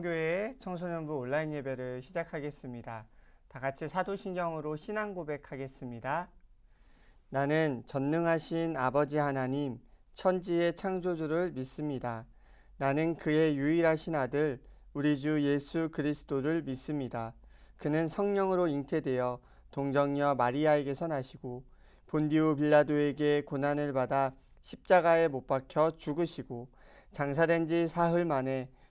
행복한 교회 청소년부 온라인 예배를 시작하겠습니다. 다 같이 사도신경으로 신앙 고백하겠습니다. 나는 전능하신 아버지 하나님, 천지의 창조주를 믿습니다. 나는 그의 유일하신 아들, 우리 주 예수 그리스도를 믿습니다. 그는 성령으로 잉태되어 동정녀 마리아에게서 나시고 본디오 빌라도에게 고난을 받아 십자가에 못 박혀 죽으시고 장사된 지 사흘 만에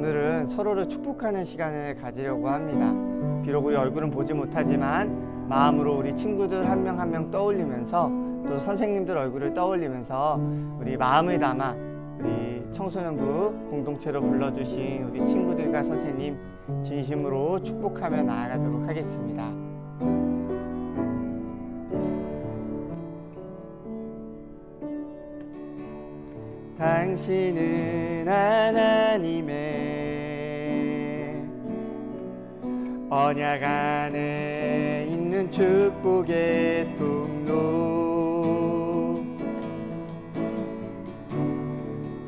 오늘은 서로를 축복하는 시간을 가지려고 합니다. 비록 우리 얼굴은 보지 못하지만 마음으로 우리 친구들 한명 한 명 떠올리면서 또 선생님들 얼굴을 떠올리면서 우리 마음을 담아 우리 청소년부 공동체로 불러주신 우리 친구들과 선생님 진심으로 축복하며 나아가도록 하겠습니다. 당신은 하나님의 언약 안에 있는 축복의 통로.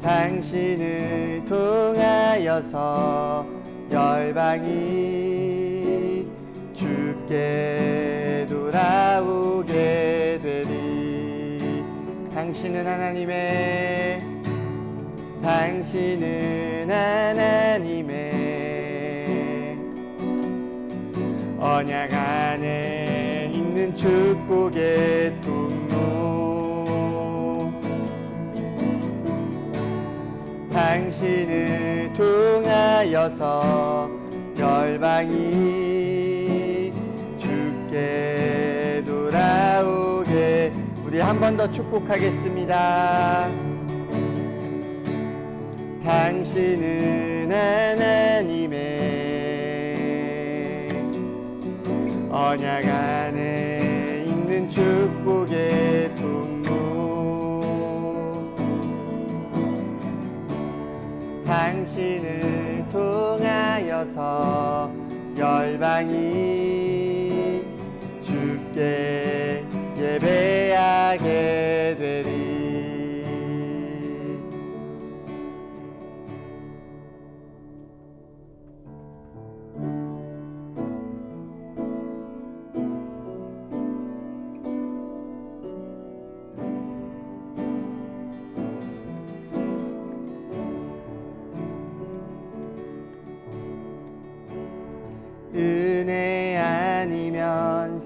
당신을 통하여서 열방이 주께 돌아오게 되리. 당신은 하나님의 당신은 하나님의 언약 안에 있는 축복의 통로 당신을 통하여서 열방이 주께 돌아오게 우리 한 번 더 축복하겠습니다. 당신은 하나님의 언약 안에 있는 축복의 통로 당신을 통하여서 열방이 주께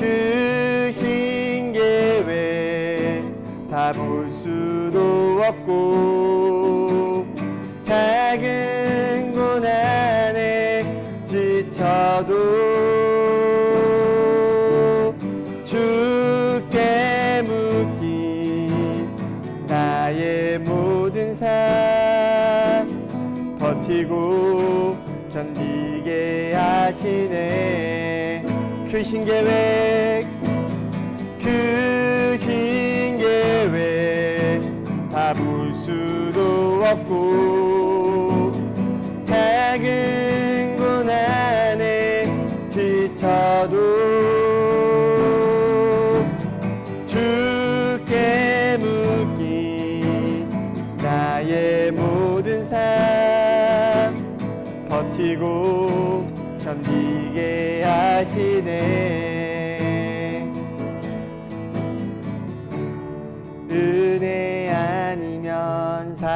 그 신계획 다 볼 수도 없고 작은 고난에 지쳐도 주께 묻기 나의 모든 삶 버티고 견디게 하시네 그 신계획 그 신계획 다 볼 수도 없고 작은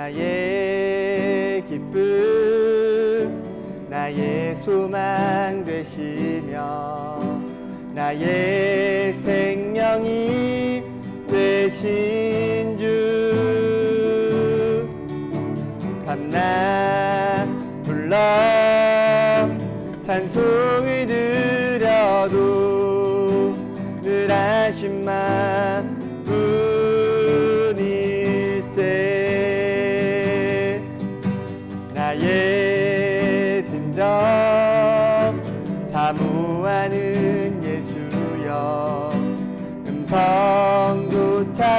나의 기쁨 나의 소망 되시며 나의 생명이 되신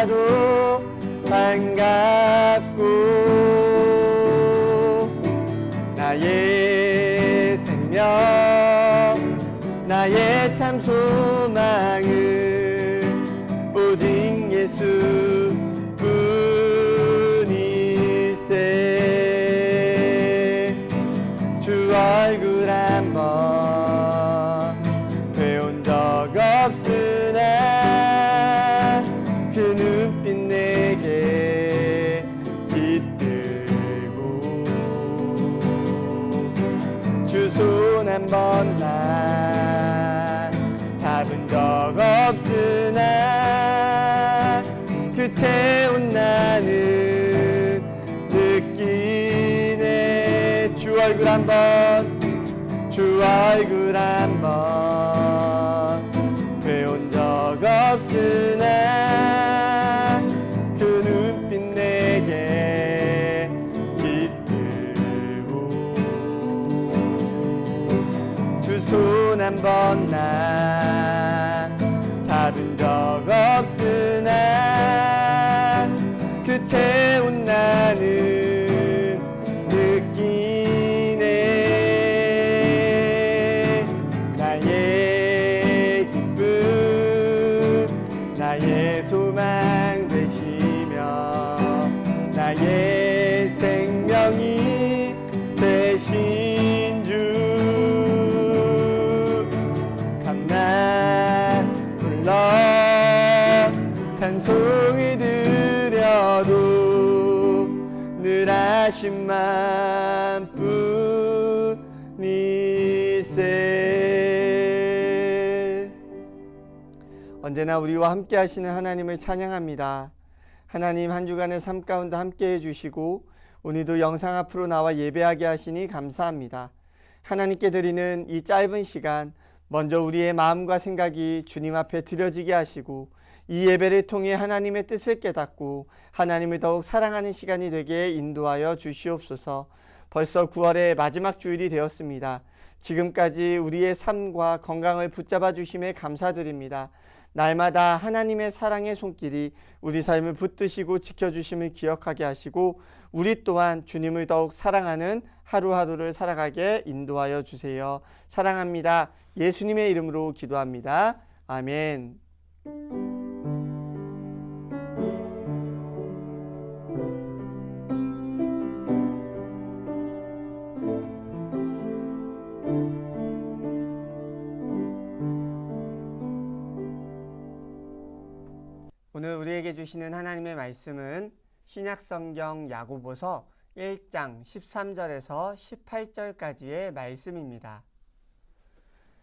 음성조차도 반갑고 나의 생명 나의 참소 한번 주 얼굴 한번 배운 적 없으나 그 눈빛 내게 깃들고 주 손 한번난 잡은 적 없으나 그채 언제나 우리와 함께 하시는 하나님을 찬양합니다. 하나님 한 주간의 삶 가운데 함께 해주시고 오늘도 영상 앞으로 나와 예배하게 하시니 감사합니다. 하나님께 드리는 이 짧은 시간 먼저 우리의 마음과 생각이 주님 앞에 드려지게 하시고 이 예배를 통해 하나님의 뜻을 깨닫고 하나님을 더욱 사랑하는 시간이 되게 인도하여 주시옵소서. 벌써 9월의 마지막 주일이 되었습니다. 지금까지 우리의 삶과 건강을 붙잡아 주심에 감사드립니다. 날마다 하나님의 사랑의 손길이 우리 삶을 붙드시고 지켜주심을 기억하게 하시고 우리 또한 주님을 더욱 사랑하는 하루하루를 살아가게 인도하여 주세요. 사랑합니다. 예수님의 이름으로 기도합니다. 아멘. 우리에게 주시는 하나님의 말씀은 신약성경 야고보서 1장 13절에서 18절까지의 말씀입니다.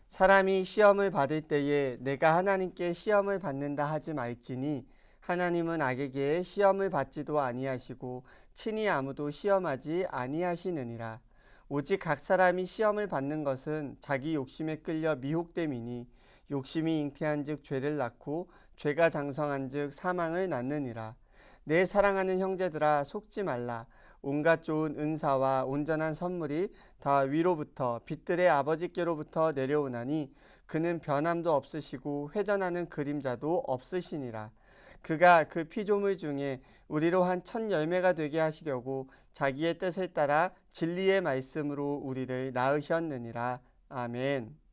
사람이 시험을 받을 때에 내가 하나님께 시험을 받는다 하지 말지니 하나님은 악에게 시험을 받지도 아니하시고 친히 아무도 시험하지 아니하시느니라. 오직 각 사람이 시험을 받는 것은 자기 욕심에 끌려 미혹됨이니 욕심이 잉태한즉 죄를 낳고 죄가 장성한즉 사망을 낳느니라. 내 사랑하는 형제들아 속지 말라. 온갖 좋은 은사와 온전한 선물이 다 위로부터 빛들의 아버지께로부터 내려오나니 그는 변함도 없으시고 회전하는 그림자도 없으시니라. 그가 그 피조물 중에 우리로 한 첫 열매가 되게 하시려고 자기의 뜻을 따라 진리의 말씀으로 우리를 낳으셨느니라. 아멘.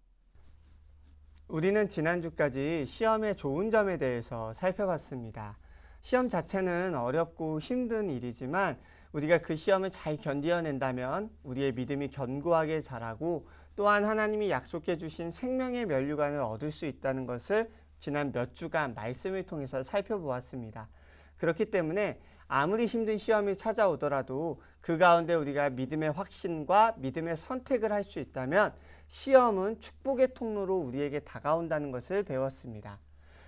우리는 지난주까지 시험의 좋은 점에 대해서 살펴봤습니다. 시험 자체는 어렵고 힘든 일이지만 우리가 그 시험을 잘 견디어낸다면 우리의 믿음이 견고하게 자라고 또한 하나님이 약속해 주신 생명의 면류관을 얻을 수 있다는 것을 지난 몇 주간 말씀을 통해서 살펴보았습니다. 그렇기 때문에 아무리 힘든 시험이 찾아오더라도 그 가운데 우리가 믿음의 확신과 믿음의 선택을 할 수 있다면 시험은 축복의 통로로 우리에게 다가온다는 것을 배웠습니다.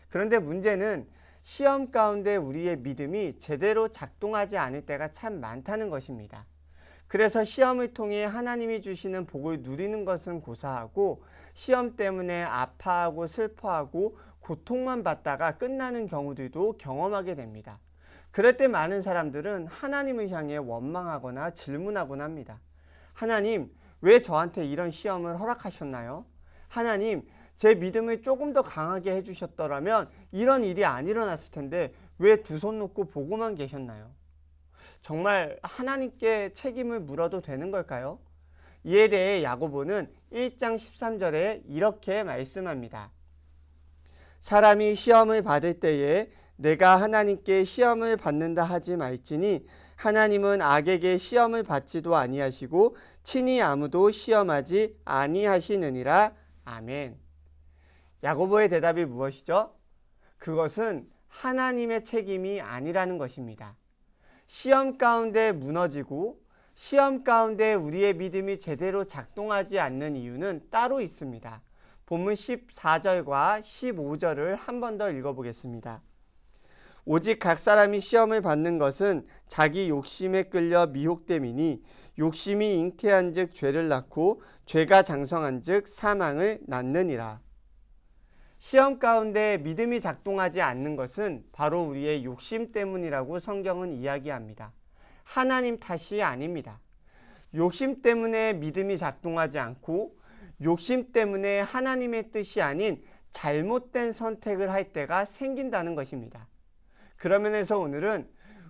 그런데 문제는 시험 가운데 우리의 믿음이 제대로 작동하지 않을 때가 참 많다는 것입니다. 그래서 시험을 통해 하나님이 주시는 복을 누리는 것은 고사하고 시험 때문에 아파하고 슬퍼하고 고통만 받다가 끝나는 경우들도 경험하게 됩니다. 그럴 때 많은 사람들은 하나님을 향해 원망하거나 질문하곤 합니다. 하나님, 왜 저한테 이런 시험을 허락하셨나요? 하나님, 제 믿음을 조금 더 강하게 해주셨더라면 이런 일이 안 일어났을 텐데 왜 두 손 놓고 보고만 계셨나요? 정말 하나님께 책임을 물어도 되는 걸까요? 이에 대해 야고보는 1장 13절에 이렇게 말씀합니다. 사람이 시험을 받을 때에 내가 하나님께 시험을 받는다 하지 말지니 하나님은 악에게 시험을 받지도 아니하시고 친히 아무도 시험하지 아니하시느니라. 아멘. 야고보의 대답이 무엇이죠? 그것은 하나님의 책임이 아니라는 것입니다. 시험 가운데 무너지고 시험 가운데 우리의 믿음이 제대로 작동하지 않는 이유는 따로 있습니다. 본문 14절과 15절을 한 번 더 읽어보겠습니다. 오직 각 사람이 시험을 받는 것은 자기 욕심에 끌려 미혹됨이니 욕심이 잉태한즉 죄를 낳고 죄가 장성한즉 사망을 낳느니라. 시험 가운데 믿음이 작동하지 않는 것은 바로 우리의 욕심 때문이라고 성경은 이야기합니다. 하나님 탓이 아닙니다. 욕심 때문에 믿음이 작동하지 않고 욕심 때문에 하나님의 뜻이 아닌 잘못된 선택을 할 때가 생긴다는 것입니다. 그런 면에서 오늘은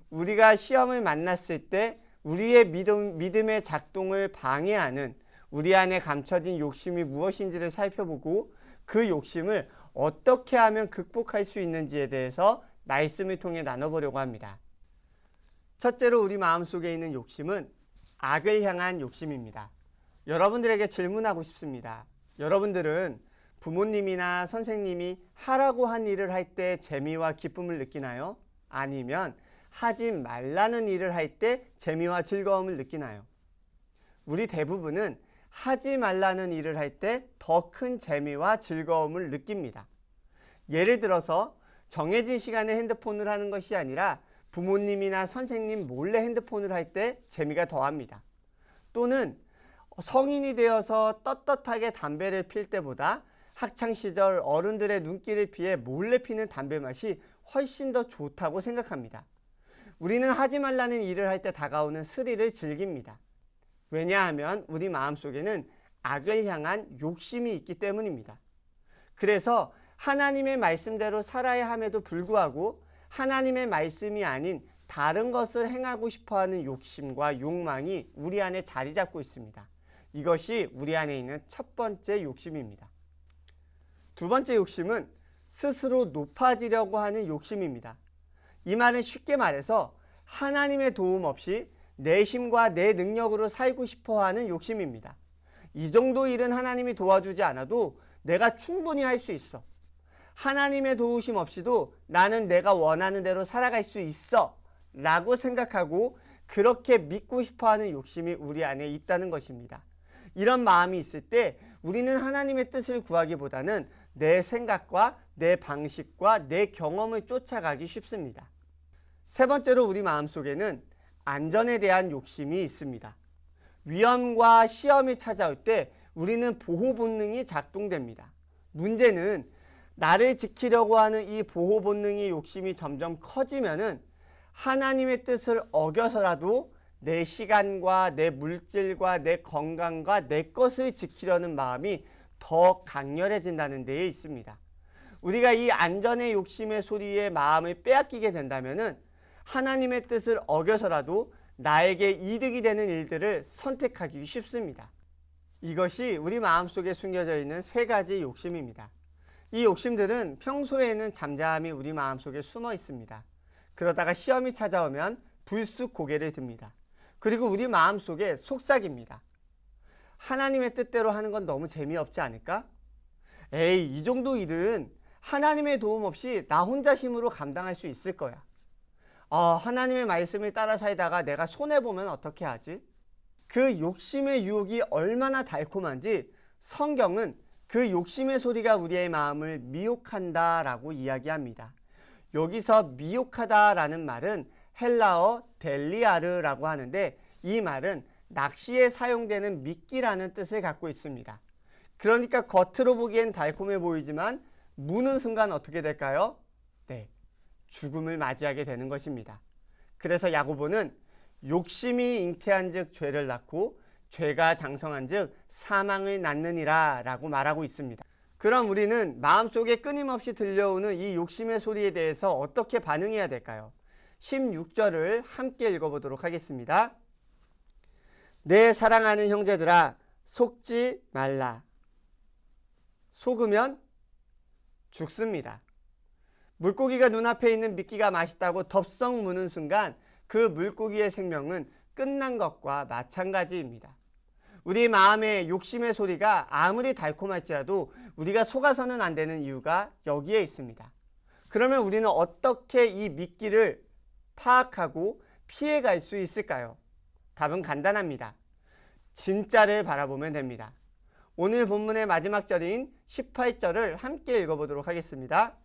우리가 시험을 만났을 때 우리의 믿음, 믿음의 작동을 방해하는 우리 안에 감춰진 욕심이 무엇인지를 살펴보고 그 욕심을 어떻게 하면 극복할 수 있는지에 대해서 말씀을 통해 나눠보려고 합니다. 첫째로 우리 마음속에 있는 욕심은 악을 향한 욕심입니다. 여러분들에게 질문하고 싶습니다. 여러분들은 부모님이나 선생님이 하라고 한 일을 할 때 재미와 기쁨을 느끼나요? 아니면 하지 말라는 일을 할 때 재미와 즐거움을 느끼나요? 우리 대부분은 하지 말라는 일을 할 때 더 큰 재미와 즐거움을 느낍니다. 예를 들어서 정해진 시간에 핸드폰을 하는 것이 아니라 부모님이나 선생님 몰래 핸드폰을 할 때 재미가 더합니다. 또는 성인이 되어서 떳떳하게 담배를 필 때보다 학창 시절 어른들의 눈길을 피해 몰래 피는 담배 맛이 훨씬 더 좋다고 생각합니다. 우리는 하지 말라는 일을 할 때 다가오는 스릴을 즐깁니다. 왜냐하면 우리 마음속에는 악을 향한 욕심이 있기 때문입니다. 그래서 하나님의 말씀대로 살아야 함에도 불구하고 하나님의 말씀이 아닌 다른 것을 행하고 싶어 하는 욕심과 욕망이 우리 안에 자리 잡고 있습니다. 이것이 우리 안에 있는 첫 번째 욕심입니다. 두 번째 욕심은 스스로 높아지려고 하는 욕심입니다. 이 말은 쉽게 말해서 하나님의 도움 없이 내 힘과 내 능력으로 살고 싶어 하는 욕심입니다. 이 정도 일은 하나님이 도와주지 않아도 내가 충분히 할 수 있어. 하나님의 도우심 없이도 나는 내가 원하는 대로 살아갈 수 있어. 라고 생각하고 그렇게 믿고 싶어 하는 욕심이 우리 안에 있다는 것입니다. 이런 마음이 있을 때 우리는 하나님의 뜻을 구하기보다는 내 생각과 내 방식과 내 경험을 쫓아가기 쉽습니다. 세 번째로 우리 마음 속에는 안전에 대한 욕심이 있습니다. 위험과 시험이 찾아올 때 우리는 보호 본능이 작동됩니다. 문제는 나를 지키려고 하는 이 보호 본능의 욕심이 점점 커지면은 하나님의 뜻을 어겨서라도 내 시간과 내 물질과 내 건강과 내 것을 지키려는 마음이 더 강렬해진다는 데에 있습니다. 우리가 이 안전의 욕심의 소리에 마음을 빼앗기게 된다면은 하나님의 뜻을 어겨서라도 나에게 이득이 되는 일들을 선택하기 쉽습니다. 이것이 우리 마음속에 숨겨져 있는 세 가지 욕심입니다. 이 욕심들은 평소에는 잠잠히 우리 마음속에 숨어 있습니다. 그러다가 시험이 찾아오면 불쑥 고개를 듭니다. 그리고 우리 마음속에 속삭입니다. 하나님의 뜻대로 하는 건 너무 재미없지 않을까? 에이, 이 정도 일은 하나님의 도움 없이 나 혼자 힘으로 감당할 수 있을 거야. 어, 하나님의 말씀을 따라 살다가 내가 손해보면 어떻게 하지? 그 욕심의 유혹이 얼마나 달콤한지 성경은 그 욕심의 소리가 우리의 마음을 미혹한다 라고 이야기합니다. 여기서 미혹하다 라는 말은 헬라어 델리아르라고 하는데 이 말은 낚시에 사용되는 미끼라는 뜻을 갖고 있습니다. 그러니까 겉으로 보기엔 달콤해 보이지만 무는 순간 어떻게 될까요? 네. 죽음을 맞이하게 되는 것입니다. 그래서 야고보는 욕심이 잉태한 즉 죄를 낳고 죄가 장성한 즉 사망을 낳느니라 라고 말하고 있습니다. 그럼 우리는 마음속에 끊임없이 들려오는 이 욕심의 소리에 대해서 어떻게 반응해야 될까요? 16절을 함께 읽어보도록 하겠습니다. 내 사랑하는 형제들아 속지 말라. 속으면 죽습니다. 물고기가 눈앞에 있는 미끼가 맛있다고 덥석 무는 순간 그 물고기의 생명은 끝난 것과 마찬가지입니다. 우리 마음의 욕심의 소리가 아무리 달콤할지라도 우리가 속아서는 안 되는 이유가 여기에 있습니다. 그러면 우리는 어떻게 이 미끼를 파악하고 피해갈 수 있을까요? 답은 간단합니다. 진짜를 바라보면 됩니다. 오늘 본문의 마지막 절인 18절을 함께 읽어보도록 하겠습니다.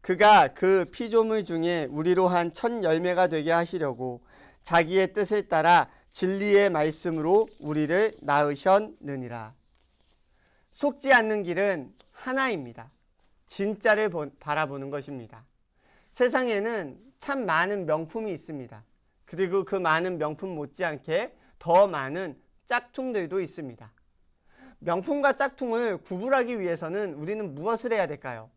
그가 그 피조물 중에 우리로 한 첫 열매가 되게 하시려고 자기의 뜻을 따라 진리의 말씀으로 우리를 낳으셨느니라. 속지 않는 길은 하나입니다. 진짜를 바라보는 것입니다. 세상에는 참 많은 명품이 있습니다. 그리고 그 많은 명품 못지않게 더 많은 짝퉁들도 있습니다. 명품과 짝퉁을 구분하기 위해서는 우리는 무엇을 해야 될까요?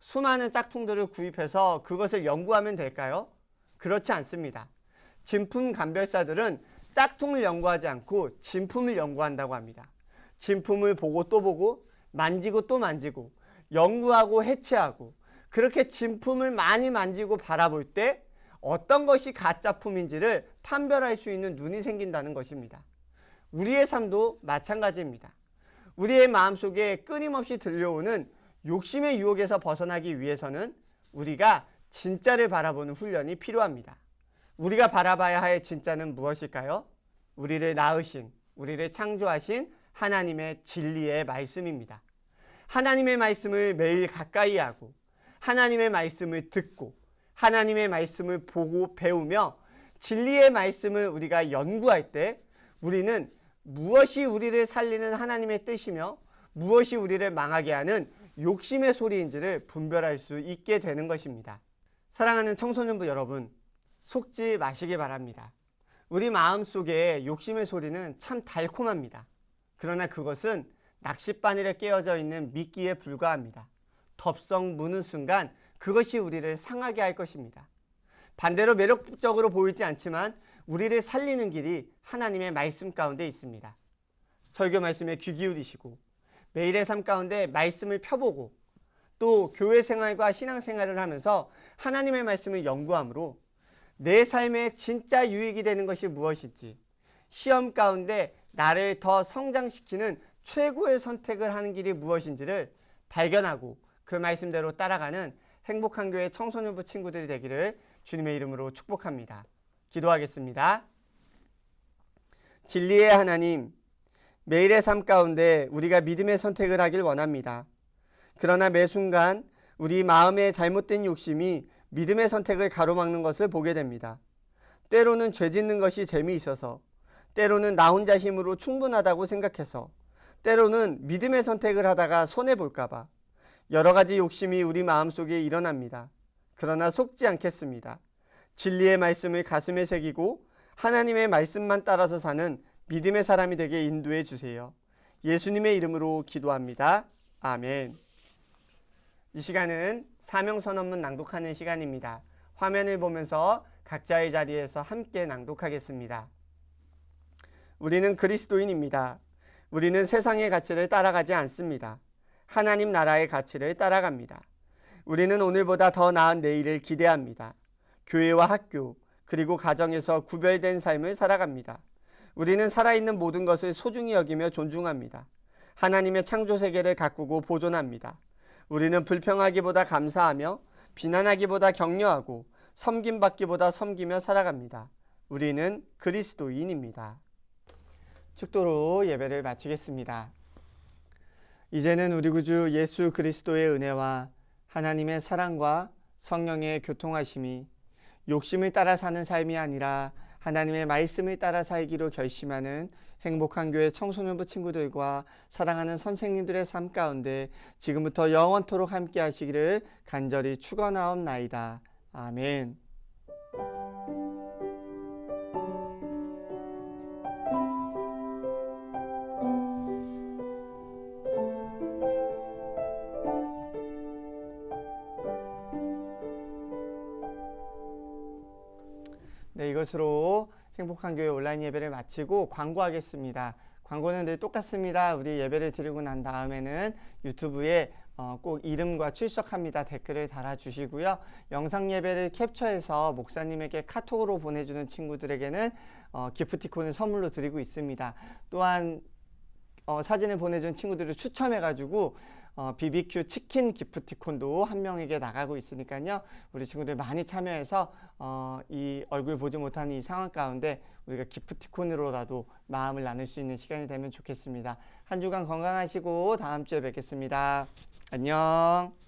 수많은 짝퉁들을 구입해서 그것을 연구하면 될까요? 그렇지 않습니다. 진품 감별사들은 짝퉁을 연구하지 않고 진품을 연구한다고 합니다. 진품을 보고 또 보고 만지고 또 만지고 연구하고 해체하고 그렇게 진품을 많이 만지고 바라볼 때 어떤 것이 가짜품인지를 판별할 수 있는 눈이 생긴다는 것입니다. 우리의 삶도 마찬가지입니다. 우리의 마음속에 끊임없이 들려오는 욕심의 유혹에서 벗어나기 위해서는 우리가 진짜를 바라보는 훈련이 필요합니다. 우리가 바라봐야 할 진짜는 무엇일까요? 우리를 낳으신, 우리를 창조하신 하나님의 진리의 말씀입니다. 하나님의 말씀을 매일 가까이 하고, 하나님의 말씀을 듣고, 하나님의 말씀을 보고 배우며, 진리의 말씀을 우리가 연구할 때, 우리는 무엇이 우리를 살리는 하나님의 뜻이며, 무엇이 우리를 망하게 하는 욕심의 소리인지를 분별할 수 있게 되는 것입니다. 사랑하는 청소년부 여러분, 속지 마시기 바랍니다. 우리 마음 속에 욕심의 소리는 참 달콤합니다. 그러나 그것은 낚싯바늘에 깨어져 있는 미끼에 불과합니다. 덥석 무는 순간 그것이 우리를 상하게 할 것입니다. 반대로 매력적으로 보이지 않지만 우리를 살리는 길이 하나님의 말씀 가운데 있습니다. 설교 말씀에 귀 기울이시고 매일의 삶 가운데 말씀을 펴보고 또 교회 생활과 신앙 생활을 하면서 하나님의 말씀을 연구함으로 내 삶에 진짜 유익이 되는 것이 무엇인지 시험 가운데 나를 더 성장시키는 최고의 선택을 하는 길이 무엇인지를 발견하고 그 말씀대로 따라가는 행복한 교회 청소년부 친구들이 되기를 주님의 이름으로 축복합니다. 기도하겠습니다. 진리의 하나님, 매일의 삶 가운데 우리가 믿음의 선택을 하길 원합니다. 그러나 매 순간 우리 마음의 잘못된 욕심이 믿음의 선택을 가로막는 것을 보게 됩니다. 때로는 죄 짓는 것이 재미있어서, 때로는 나 혼자 힘으로 충분하다고 생각해서, 때로는 믿음의 선택을 하다가 손해볼까봐 여러 가지 욕심이 우리 마음속에 일어납니다. 그러나 속지 않겠습니다. 진리의 말씀을 가슴에 새기고 하나님의 말씀만 따라서 사는 믿음의 사람이 되게 인도해 주세요. 예수님의 이름으로 기도합니다. 아멘. 이 시간은 사명선언문 낭독하는 시간입니다. 화면을 보면서 각자의 자리에서 함께 낭독하겠습니다. 우리는 그리스도인입니다. 우리는 세상의 가치를 따라가지 않습니다. 하나님 나라의 가치를 따라갑니다. 우리는 오늘보다 더 나은 내일을 기대합니다. 교회와 학교, 그리고 가정에서 구별된 삶을 살아갑니다. 우리는 살아있는 모든 것을 소중히 여기며 존중합니다. 하나님의 창조 세계를 가꾸고 보존합니다. 우리는 불평하기보다 감사하며 비난하기보다 격려하고 섬김받기보다 섬기며 살아갑니다. 우리는 그리스도인입니다. 축도로 예배를 마치겠습니다. 이제는 우리 구주 예수 그리스도의 은혜와 하나님의 사랑과 성령의 교통하심이 욕심을 따라 사는 삶이 아니라 하나님의 말씀을 따라 살기로 결심하는 행복한 교회 청소년부 친구들과 사랑하는 선생님들의 삶 가운데 지금부터 영원토록 함께 하시기를 간절히 축원하옵나이다. 아멘. 네, 이것으로 행복한 교회 온라인 예배를 마치고 광고하겠습니다. 광고는 늘 똑같습니다. 우리 예배를 드리고 난 다음에는 유튜브에 어, 꼭 이름과 출석합니다 댓글을 달아주시고요. 영상 예배를 캡처해서 목사님에게 카톡으로 보내주는 친구들에게는 어, 기프티콘을 선물로 드리고 있습니다. 또한 어, 사진을 보내준 친구들을 추첨해가지고 어, BBQ 치킨 기프티콘도 한 명에게 나가고 있으니까요. 우리 친구들 많이 참여해서 어, 이 얼굴 보지 못하는 이 상황 가운데 우리가 기프티콘으로라도 마음을 나눌 수 있는 시간이 되면 좋겠습니다. 한 주간 건강하시고 다음 주에 뵙겠습니다. 안녕.